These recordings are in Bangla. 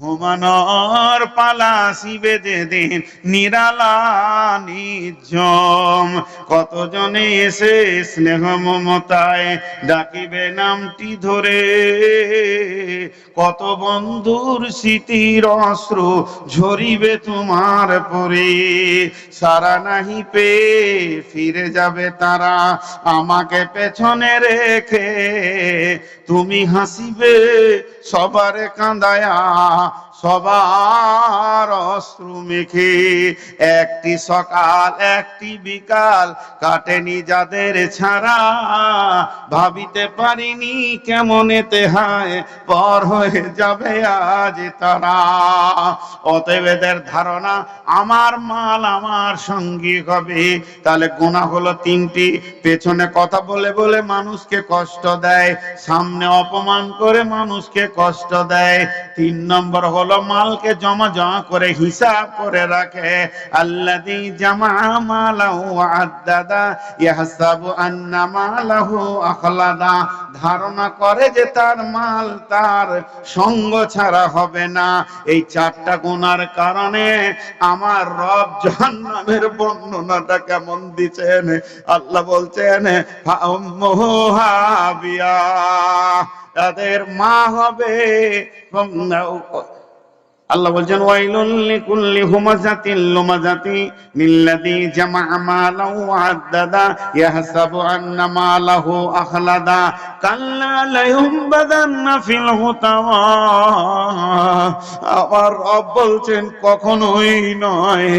হুমানর পালা শিবে যেদিন নিরালা নিঝম। কতজনে এসে স্নেহ মমতায় ডাকিবে নামটি ধরে। কত বন্ধুর স্মৃতির অস্ত্র ঝরিবে তোমার পরে। সারা নাহি পে ফিরে যাবে তারা আমাকে পেছনে রেখে। তুমি হাসিবে, সবারে কাঁদায়া সবার অশ্রু মেখে একটি সকাল, একটি বিকাল কাটেনি যাদের ছাড়া। ভাবিতে পারিনি কেমন এতে হায় পর হয়ে যাবে আজ তারা। অতএবদের ধারণা, আমার মাল আমার সঙ্গী হবে। তাহলে গোনা হলো তিনটি। পেছনে কথা বলে বলে মানুষকে কষ্ট দেয়, সামনে অপমান করে মানুষকে কষ্ট দেয়। তিন নম্বর হলো মালকে জমা জমা করে হিসাব করে রাখে। আল্লাযী জামা মালাহু আদ্দাদা ইয়াহসাবু আন্না মালাহু আখলাদা। ধারণা করে যে তার মাল তার সঙ্গ ছাড়া হবে না। এই চারটা গুনার কারণে আমার রব জাহান্নামের বর্ণনাটা কেমন দিচ্ছেন? আল্লাহ বলছেন তাদের মা হবে আল্লাহ বলছেন, ওয়াইলুল লিকুল্লি হুমাজাতিল লুমাজাতি লিল্লাযী জামা'a মালাহু ওয়া'আদ্দাদা ইয়াহসাবু আন্না মালাহু আখলাদা কাল্লা লায়ুমবাদান্না ফিল হুতামা আমার রব বলছেন, কখনোই নয়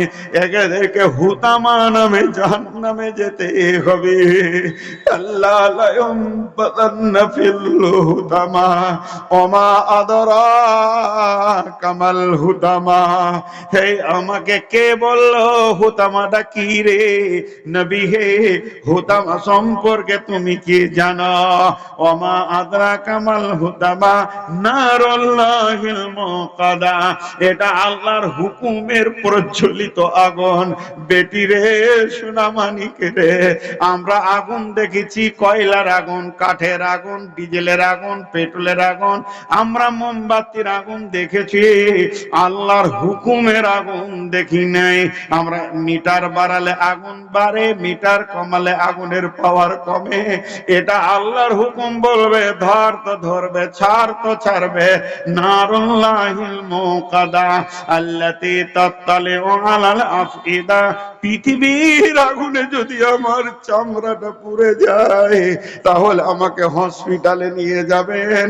এদেরকে হুতামা নামে জাহান্নামে যেতে হবে। কাল্লা লায়ুমবাদান্না ফিল হুতামা ওমা আদরা কামাল হুতামা। হে, আমাকে কে বলল হুতামাটা কি রে? নবী হে, হুতামা সম্পর্কে তুমি কি জানো? ওমা আদরা কামাল হুতামা নারুল্লাহিল মুকাদা। এটা আল্লাহর হুকুমের প্রজ্বলিত আগুন। বেটি রে সোনামানিক রে, আমরা আগুন দেখেছি, কয়লার আগুন, কাঠের আগুন, ডিজেলের আগুন, পেট্রোলের আগুন। আমরা মোমবাতির আগুন দেখেছি। আল্লাহর হুকুমের আগুন দেখি নাই। আমরা মিটার বাড়ালে আগুন বাড়ে, মিটার কমালে আগুনের পাওয়ার কমে। এটা আল্লাহর হুকুম বলবে, ধর তো ধরবে, ছাড় তো ছাড়বে। পৃথিবীর আগুনে যদি আমার চামড়াটা যায়, তাহলে আমাকে হসপিটালে নিয়ে যাবেন।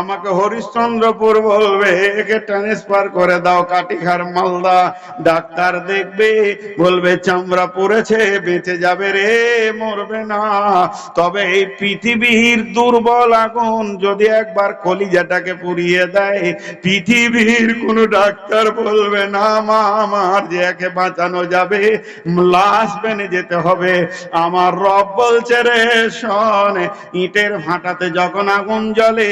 আমাকে হরিশ্চন্দ্রপুর বলবে, একে ট্রান্সফার করে দাও কাটিখার মালদা। ডাক্তার দেখবে, বলবে, চামড়া পড়েছে, বেঁচে যাবে রে, মরবে না। তবে এই পৃথিবীর দুর্বল আগুন যদি একবার কলিজাটাকে পুড়িয়ে দেয়, পৃথিবীর কোন ডাক্তার বলবে, না মা, আমার যে একে বাঁচানো যাবে, লাশ বেনে যেতে হবে। আমার রব বলছে রে, শোন, ইটের ভাটাতে যখন আগুন জ্বলে,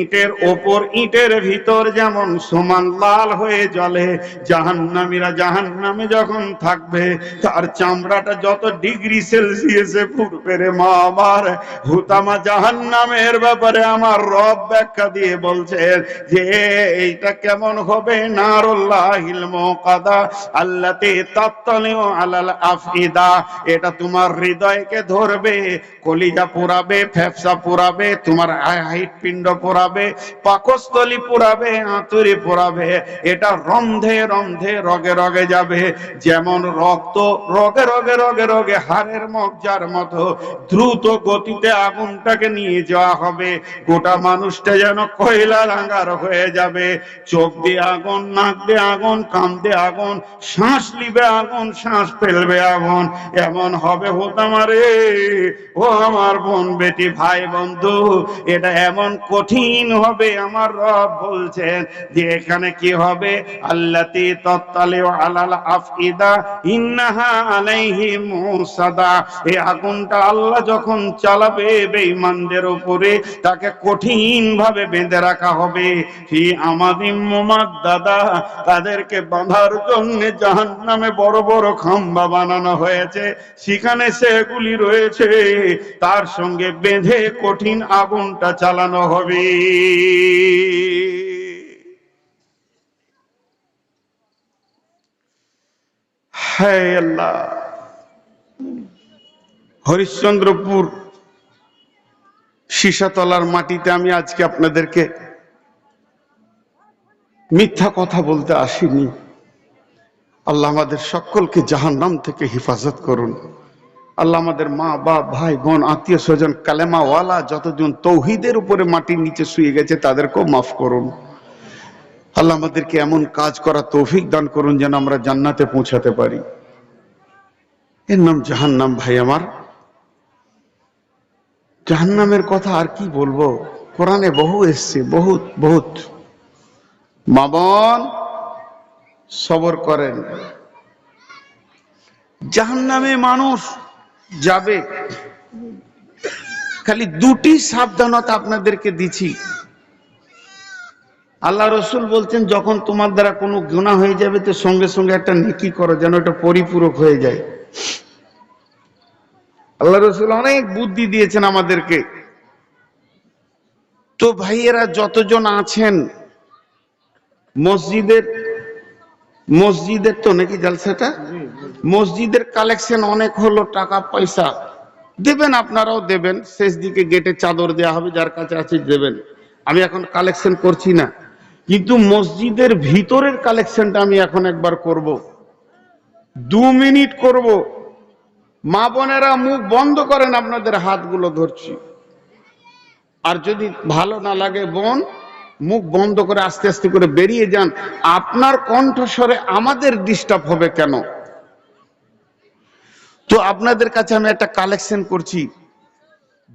ইটের ওপর ইটের ভিতর যেমন সমান লাল হয়ে জ্বলে, জাহান্নামীরা জাহান্নামে যখন থাকবে, তার চামড়াটা যত ডিগ্রি সেলসিয়াসে ফুটবে রে মা আমার। হুতামা জাহান্নামের ব্যাপারে আমার রব ব্যাখ্যা দিয়ে বলছেন যে, এইটা কেমন হবে? নারুল্লাহিল আল্লাতি আলাল আফইদা। এটা তোমার হৃদয়কে ধরবে, কলিজা পুরাবে ফেফসা পুরাবে, তোমার হাইট পিণ্ড পুরাবে, পাকস্থলী পুরাবে, আঁতুরি পুরাবে এটা রন্ধে রন্ধে রগে রগে যাবে। যেমন রক্ত রগে রগে রগে রগে হাড়ের মজ্জার মতো, দ্রুত গতিতে আগুনটাকে নিয়ে যাওয়া হবে। গোটা মানুষটা যেন কয়লা রাঙ্গার হয়ে যাবে। চোখ দিয়ে আগুন, নাক দিয়ে আগুন, কান দিয়ে আগুন, শ্বাস লিবে আগুন, শ্বাস ফেলবে আগুন। এমন হবে হতাম রে ও আমার বোন বেটি, ভাই, বন্ধু। এটা এমন কঠিন হবে, আমার রব বলছেন যে এখানে কি হবে? আল্লাতি তত্তালে আলাল আফইদা ইন্নাহা আলাইহি মুসাদা আগুনটা আল্লাহ যখন চালাবে বেঈমানদের উপরে, তাকে কঠিন ভাবে বেঁধে রাখা হবে। ফি আমাদিম মুমাদ্দাদা, তাদেরকে বাঁধার জন্য জাহান্নামে বড় বড় খাম্বা বানানো হয়েছে। সেখানে সেগুলি রয়েছে। তার সঙ্গে বেঁধে কঠিন আগুনটা চালানো হবে। হায় আল্লাহ। হরিশ্চন্দ্রপুর সীসাতলার মাটিতে আমি আজকে আপনাদেরকে মিথ্যা কথা বলতে আসিনি। আল্লাহ আমাদের সকলকে জাহান্নাম থেকে হেফাজত করুন। আল্লাহ আমাদের মা, বাপ, ভাই, বোন, আত্মীয় স্বজন, কালেমাওয়ালা, যতজন তৌহিদের উপরে মাটির নিচে শুয়ে গেছে, তাদেরকেও মাফ করুন। আল্লাহ আমাদেরকে এমন কাজ করা তৌফিক দান করুন যেন আমরা জান্নাতে পৌঁছাতে পারি। এর নাম জাহান্নাম, ভাই আমার। জাহান্নামের কথা আর কি বলব? কোরআনে বহু এসছে, বহুত বহুত। মা বোন, সবর করেন। জাহান্নামে মানুষ যাবে। খালি দুটি সাবধানতা আপনাদেরকে দিছি আল্লাহ রসুল বলছেন, যখন তোমার দ্বারা কোনো গুণা হয়ে যাবে, তো সঙ্গে সঙ্গে একটা নেকি করো, যেন এটা পরিপূরক হয়ে যায়। আল্লাহ রসুল অনেক বুদ্ধি দিয়েছেন আমাদেরকে। তো ভাইয়েরা, যতজন আছেন, মসজিদের মসজিদের তো নাকি জালসাটা? মসজিদের কালেকশন অনেক হলো টাকা, পয়সা। দেবেন, আপনারাও দেবেন। শেষ দিকে গেটে চাদর দেওয়া হবে, যার কাছে আছে দেবেন। আমি এখন কালেকশন করছি না। কিন্তু মসজিদের ভিতরের কালেকশনটা আমি এখন একবার করব। দু মিনিট করব। মা বোনেরা মুখ বন্ধ করেন, আপনাদের হাতগুলো ধরছি। আর যদি ভালো না লাগে বোন, মুখ বন্ধ করে আস্তে আস্তে করে বেরিয়ে যান। আপনার কণ্ঠস্বরে আমাদের ডিস্টার্ব হবে কেন? তো আপনাদের কাছে আমি একটা কালেকশন করছি।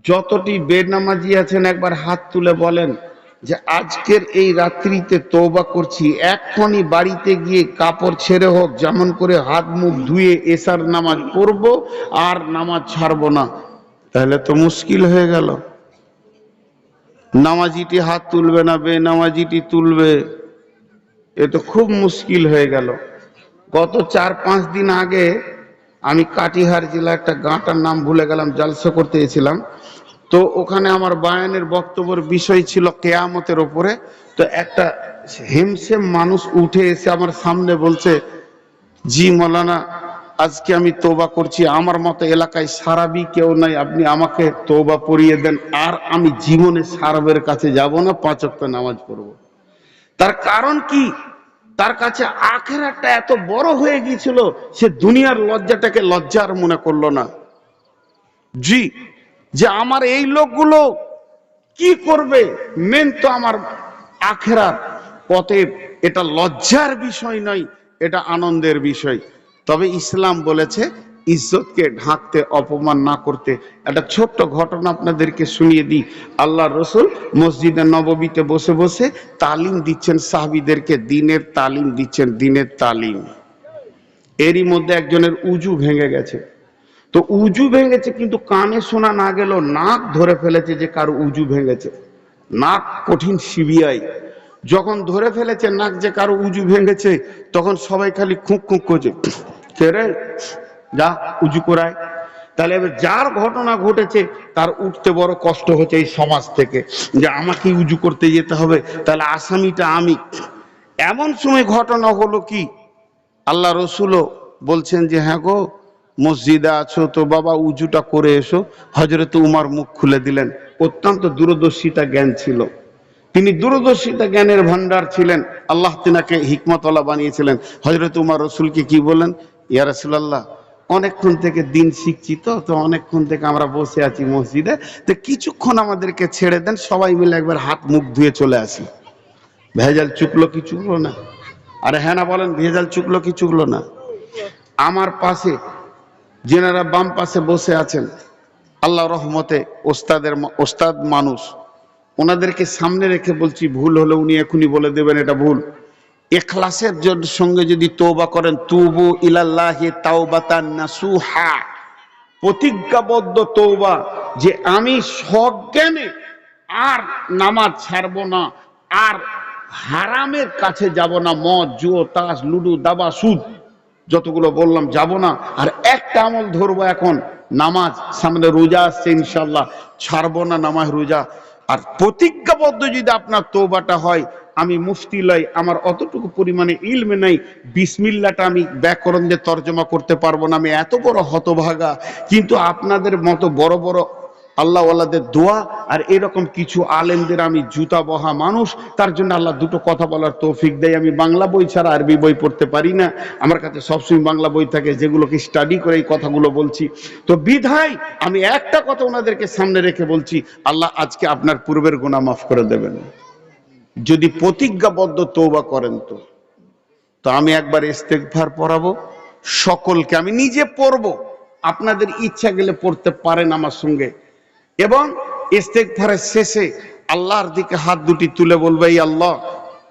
যতটি বেনামাজি আছেন একবার হাত তুলে বলেন। যে আজকের এই রাত্রিতে তৌবা করছি এক্ষুনি বাড়িতে গিয়ে কাপড় ছেড়ে হোক, যেমন করে হাত মুখ ধুয়ে এসার নামাজ পড়ব আর নামাজ ছাড়বো না। তাহলে তো মুশকিল হয়ে গেল। নামাজিটি হাত তুলবে না বে নামাজিটি তুলবে। এ তো খুব মুশকিল হয়ে গেল। গত চার পাঁচ দিন আগে আমি কাটিহার জেলা একটা গাঁটার নাম ভুলে গেলাম, জালসা করতে গেছিলাম তো ওখানে আমার বায়ানের বক্তব্যের বিষয় ছিল কেয়ামতের ওপরে। তো একটা হেমসেম মানুষ উঠে এসে আমার সামনে বলছে, জি মৌলানা, আজকে আমি তোবা করছি। আমার মতো এলাকায় সারাবি কেউ নাই, আপনি আমাকে তোবা পড়িয়ে দেন। আর আমি জীবনে সারাবের কাছে যাব না, পাঁচ ওয়াক্ত নামাজ পড়ব। তার কারণ কি? তার কাছে আখেরাটা এত বড় হয়ে গিয়েছিল, সে দুনিয়ার লজ্জাটাকে লজ্জার মনে করল না। জি যে আমার এই লোকগুলো কি করবে? মেন তো আমার আখেরা পথে এটা লজ্জার বিষয় নয়, এটা আনন্দের বিষয়। তবে ইসলাম বলেছে, ইজ্জতকে ঢাকতে, অপমান না করতে। একটা ছোট্ট ঘটনা আপনাদেরকে শুনিয়ে দিই। আল্লাহ রসুল মসজিদে নববীতে বসে বসে তালিম দিচ্ছেন সাহাবিদেরকে, দিনের তালিম দিচ্ছেন, দিনের তালিম। এরই মধ্যে একজনের উজু ভেঙে গেছে। তো উজু ভেঙেছে, কিন্তু কানে শোনা না গেল নাক ধরে ফেলেছে যে কারও উজু ভেঙেছে। নাক কঠিন সিবিআই। যখন ধরে ফেলেছে নাক যে কারও উজু ভেঙেছে, তখন সবাই খালি খুঁক খুঁক করছে। কে রে? যা উজু করায়। তাহলে এবার যার ঘটনা ঘটেছে, তার উঠতে বড় কষ্ট হচ্ছে এই সমাজ থেকে, যে আমাকে উজু করতে যেতে হবে। তাহলে আসামিটা আমি। এমন সময় ঘটনা হলো কি? আল্লাহ রসুলও বলছেন যে হ্যাঁ গো মসজিদে আছো, তো বাবা উজুটা করে এসো। হজরত উমার মুখ খুলে দিলেন। অত্যন্ত দূরদর্শিতা জ্ঞান ছিল। তিনি দূরদর্শিতা জ্ঞানের ভান্ডার ছিলেন। আল্লাহ তিনাকে হিকমতলা বানিয়েছিলেন। হজরত উমার রসুলকে কি বলেন ইয়া রাসূলুল্লাহ, অনেকক্ষণ থেকে দিন শিখছি তো তো অনেকক্ষণ থেকে আমরা বসে আছি মসজিদে। তো কিছুক্ষণ আমাদেরকে ছেড়ে দেন, সবাই মিলে একবার হাত মুখ ধুয়ে চলে আসি। ভেজাল চুকলো কি চুকলো না? আরে হ্যাঁ না বলেন, ভেজাল চুকলো কি চুকলো না? আমার পাশে যেনারা বাম পাশে বসে আছেন, আল্লাহ রহমতে ওস্তাদের ওস্তাদ মানুষ, ওনাদেরকে সামনে রেখে বলছি, ভুল হলে উনি এখনই বলে দেবেন এটা ভুল। এখলাসের সঙ্গে যদি তৌবা করেন, তুবু ইলাল্লাহি নাসুহা, প্রতিজ্ঞাবদ্ধ তৌবা যে আমি সজ্ঞানে আর নামাজ ছাড়বো না, আর হারামের কাছে যাব না, মদ, জুয়ো, তাস, লুডু, দাবা, সুদ। যতগুলো বললাম, যাব না। আর একটা আমল ধরবো এখন। নামাজ, সামনে রোজা আসছে ইনশাল্লাহ ছাড়বো না নামাজ, রোজা। আর প্রতিজ্ঞাবদ্ধ যদি আপনার তোবাটা হয়, আমি মুফতি লই, আমার অতটুকু পরিমাণে ইলমে নাই, বিসমিল্লাটা আমি ব্যাকরণ দিয়ে তর্জমা করতে পারব না। আমি এত বড় হতভাগা। কিন্তু আপনাদের মতো বড় বড় আল্লাহ আল্লাহদের দোয়া আর এরকম কিছু আলেমদের আমি জুতা বহা মানুষ, তার জন্য আল্লাহ দুটো কথা বলার তৌফিক দেয়। আমি বাংলা বই ছাড়া আরবি বই পড়তে পারি না। আমার কাছে সবসময় বাংলা বই থাকে, যেগুলোকে স্টাডি করে এই কথাগুলো বলছি। তো বিধায় আমি একটা কথা ওনাদেরকে সামনে রেখে বলছি, আল্লাহ আজকে আপনার পূর্বের গুণা মাফ করে দেবেন। যদি প্রতিজ্ঞাবদ্ধ তৌবা করেন তো। তো আমি একবার ইস্তেকভার পড়াবো, সকলকে আমি নিজে পড়ব। আপনাদের ইচ্ছা গেলে পড়তে পারেন আমার সঙ্গে। এবং ইস্তেকভারের শেষে আল্লাহর দিকে হাত দুটি তুলে বলবে এই আল্লাহ,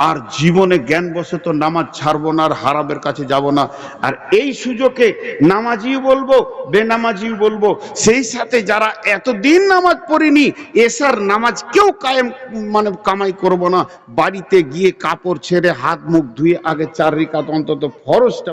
আর জীবনে জ্ঞান বশত নামাজ ছাড়বো না, আর হারাবের কাছে যাব না। আর এই সুযোগে নামাজিও বলব, বেনামাজিও বলব। সেই সাথে যারা এতদিন নামাজ পড়িনি, এসার নামাজ কেউ কায়েম মানে কামাই করব না। বাড়িতে গিয়ে কাপড় ছেড়ে হাত মুখ ধুয়ে আগে চার রিকাত অন্তত ফরজটা